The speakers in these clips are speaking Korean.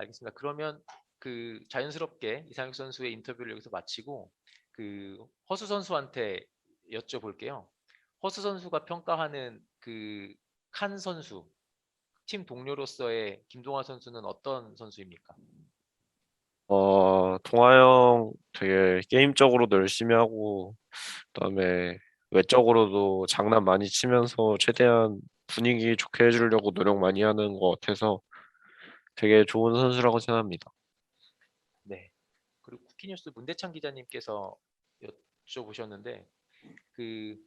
알겠습니다. 그러면 그 자연스럽게 이상혁 선수의 인터뷰를 여기서 마치고 그 허수 선수한테 여쭤볼게요. 허수 선수가 평가하는 그 칸 선수 팀 동료로서의 김동화 선수는 어떤 선수입니까? 어, 동아 형 되게 게임적으로도 열심히 하고, 그다음에 외적으로도 장난 많이 치면서 최대한 분위기 좋게 해주려고 노력 많이 하는 것 같아서 되게 좋은 선수라고 생각합니다. 네. 그리고 쿠키뉴스 문대창 기자님께서 여쭤보셨는데 그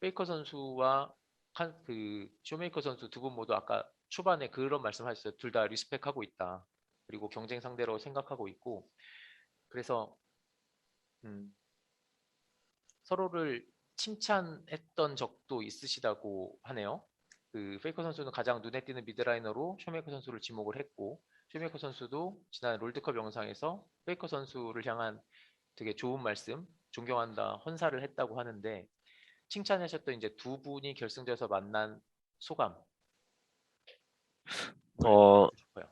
페이커 선수와 칸, 그 쇼메이커 선수 두 분 모두 아까 초반에 그런 말씀하셨어요. 둘 다 리스펙하고 있다. 그리고 경쟁 상대로 생각하고 있고 그래서 음, 서로를 칭찬했던 적도 있으시다고 하네요. 그 페이커 선수는 가장 눈에 띄는 미드라이너로 쇼메이커 선수를 지목을 했고 쇼메이커 선수도 지난 롤드컵 영상에서 페이커 선수를 향한 되게 좋은 말씀, 존경한다, 헌사를 했다고 하는데 칭찬하셨던 이제 두 분이 결승전에서 만난 소감. 어, 싶어요.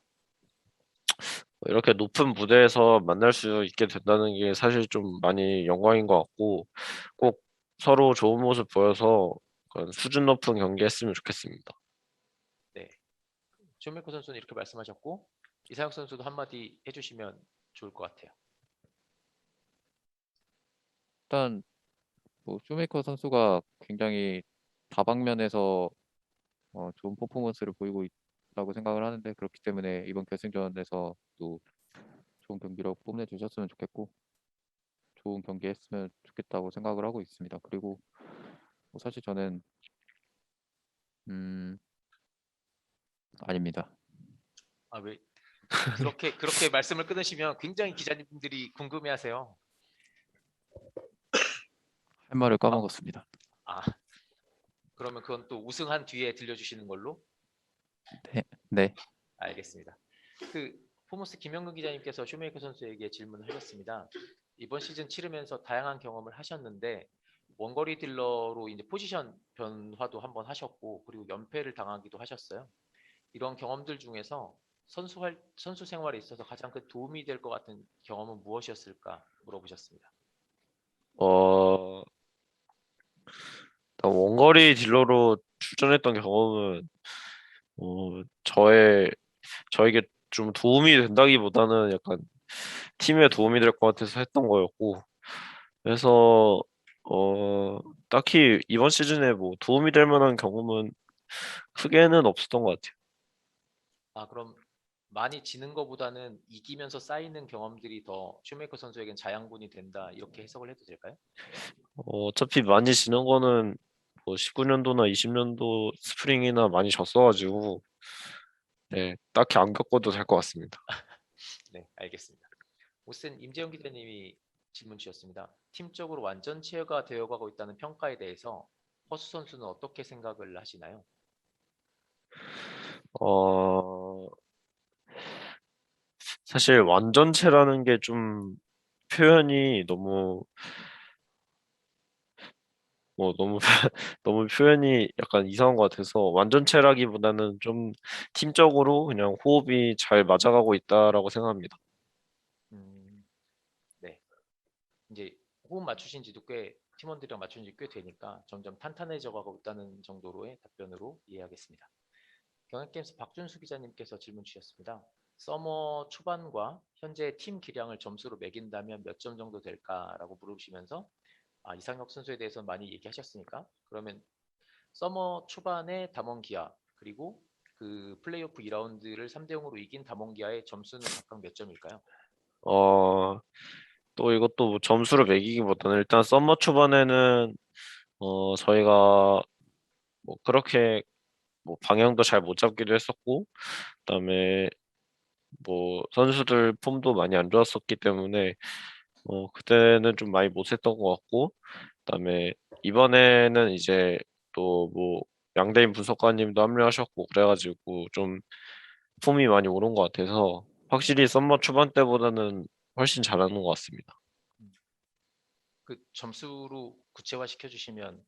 이렇게 높은 무대에서 만날 수 있게 된다는 게 사실 좀 많이 영광인 것 같고, 꼭 서로 좋은 모습 보여서 그런 수준 높은 경기 했으면 좋겠습니다. 쇼메이커 선수는 이렇게 말씀하셨고 이상혁 선수도 한마디 해주시면 좋을 것 같아요. 일단 뭐 쇼메이커 선수가 굉장히 다방면에서 어, 좋은 퍼포먼스를 보이고 있다고 생각을 하는데 그렇기 때문에 이번 결승전에서 또 좋은 경기로 뽐내주셨으면 좋겠고 좋은 경기 했으면 좋겠다고 생각을 하고 있습니다. 그리고 뭐 사실 저는 음 아닙니다. 아 왜 그렇게 그렇게 말씀을 끊으시면 굉장히 기자님들이 궁금해하세요. 할 말을 까먹었습니다. 아 그러면 그건 또 우승한 뒤에 들려주시는 걸로 네. 알겠습니다. 그 포모스 김영근 기자님께서 쇼메이커 선수에게 질문을 하셨습니다. 이번 시즌 치르면서 다양한 경험을 하셨는데 원거리 딜러로 이제 포지션 변화도 한번 하셨고 그리고 연패를 당하기도 하셨어요. 이런 경험들 중에서 선수 활 선수 생활에 있어서 가장 큰 도움이 될 것 같은 경험은 무엇이었을까 물어보셨습니다. 어, 원거리 딜러로 출전했던 경험은 어, 저의 저에게 좀 도움이 된다기보다는 약간 팀에 도움이 될 것 같아서 했던 거였고 그래서 어, 딱히 이번 시즌에 뭐 도움이 될 만한 경험은 크게는 없었던 것 같아요. 아 그럼 많이 지는 것보다는 이기면서 쌓이는 경험들이 더 쇼메이커 선수에겐 자양분이 된다 이렇게 해석을 해도 될까요? 어, 어차피 많이 지는 거는 뭐 19년도나 20년도 스프링이나 많이 졌어가지고 네, 딱히 안 겪어도 될 것 같습니다. 네, 알겠습니다. 오센 임재영 기자님이 질문 주셨습니다. 팀적으로 완전체가 되어가고 있다는 평가에 대해서 허수 선수는 어떻게 생각을 하시나요? 어, 사실 완전체라는 게 좀 표현이 너무 뭐 너무 너무 표현이 약간 이상한 것 같아서 완전체라기보다는 좀 팀적으로 그냥 호흡이 잘 맞아가고 있다라고 생각합니다. 음, 네. 이제 호흡 맞추신 지도 꽤 팀원들이랑 맞춘 지 꽤 되니까 점점 탄탄해져 가고 있다는 정도로의 답변으로 이해하겠습니다. 경향게임스 박준수 기자님께서 질문 주셨습니다. 서머 초반과 현재 팀 기량을 점수로 매긴다면 몇 점 정도 될까라고 물어보시면서 아, 이상혁 선수에 대해서 많이 얘기하셨으니까 그러면 서머 초반의 담원 기아 그리고 그 플레이오프 2라운드를 3대 0으로 이긴 담원 기아의 점수는 각각 몇 점일까요? 어, 또 이것도 뭐 점수로 매기기보다는 일단 썸머 초반에는 어, 저희가 뭐 그렇게 뭐 방향도 잘 못 잡기도 했었고, 그다음에 뭐 선수들 폼도 많이 안 좋았었기 때문에 어, 그때는 좀 많이 못했던 것 같고, 그다음에 이번에는 이제 또 뭐 양대인 분석가님도 합류하셨고 그래가지고 좀 폼이 많이 오른 것 같아서 확실히 썸머 초반 때보다는 훨씬 잘하는 것 같습니다. 그 점수로 구체화 시켜 주시면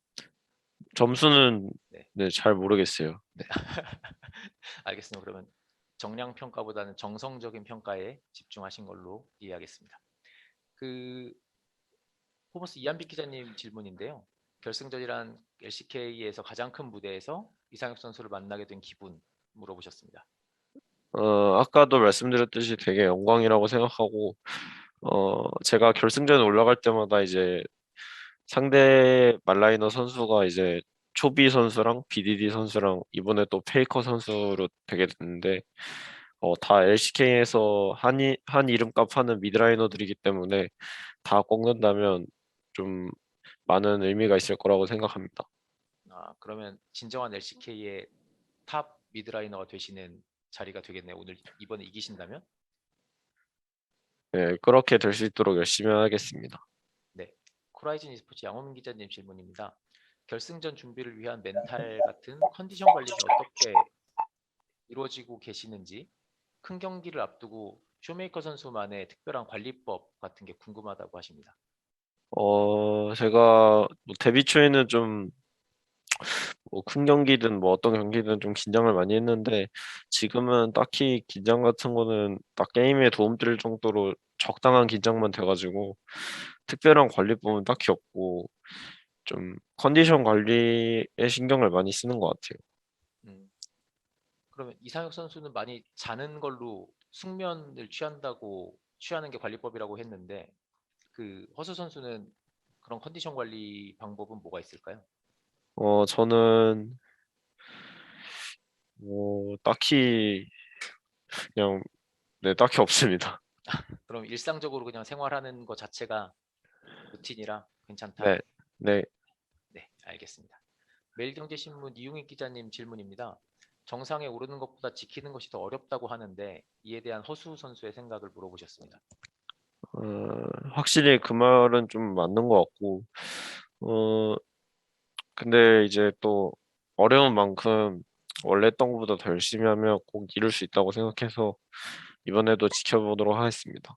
점수는 네. 네, 잘 모르겠어요. 네. 알겠습니다. 그러면 정량 평가보다는 정성적인 평가에 집중하신 걸로 이해하겠습니다. 그 포머스 이한빛 기자님 질문인데요. 결승전이란 LCK에서 가장 큰 무대에서 이상혁 선수를 만나게 된 기분 물어보셨습니다. 어, 아까도 말씀드렸듯이 되게 영광이라고 생각하고, 어, 제가 결승전에 올라갈 때마다 이제 상대 말라이너 선수가 이제 초비 선수랑 BDD 선수랑 이번에 또 페이커 선수로 되게 됐는데, 어, 다 LCK에서 한, 이, 한 이름값 하는 미드라이너들이기 때문에 다 꺾는다면 좀 많은 의미가 있을 거라고 생각합니다. 아, 그러면 진정한 LCK의 탑 미드라이너가 되시는 자리가 되겠네요. 오늘 이번에 이기신다면? 네, 그렇게 될 수 있도록 열심히 하겠습니다. 코라이즌 e스포츠 양호민 기자님 질문입니다. 결승전 준비를 위한 멘탈 같은 컨디션 관리가 어떻게 이루어지고 계시는지 큰 경기를 앞두고 쇼메이커 선수만의 특별한 관리법 같은 게 궁금하다고 하십니다. 어, 제가 뭐 데뷔 초에는 좀 뭐 큰 경기든 뭐 어떤 경기든 좀 긴장을 많이 했는데 지금은 딱히 긴장 같은 거는 딱 게임에 도움 될 정도로 적당한 긴장만 돼가지고 특별한 관리법은 딱히 없고 좀 컨디션 관리에 신경을 많이 쓰는 것 같아요. 음, 그러면 이상혁 선수는 많이 자는 걸로 숙면을 취한다고 취하는 게 관리법이라고 했는데 그 허수 선수는 그런 컨디션 관리 방법은 뭐가 있을까요? 어, 저는 뭐 딱히 그냥 네, 딱히 없습니다. 그럼 일상적으로 그냥 생활하는 것 자체가 루틴이라 괜찮다. 네, 네. 네, 알겠습니다. 매일경제신문 이용익 기자님 질문입니다. 정상에 오르는 것보다 지키는 것이 더 어렵다고 하는데 이에 대한 허수 선수의 생각을 물어보셨습니다. 어, 확실히 그 말은 좀 맞는 것 같고, 어, 근데 이제 또 어려운 만큼 원래 했던 것보다 더 열심히 하면 꼭 이룰 수 있다고 생각해서 이번에도 지켜보도록 하겠습니다.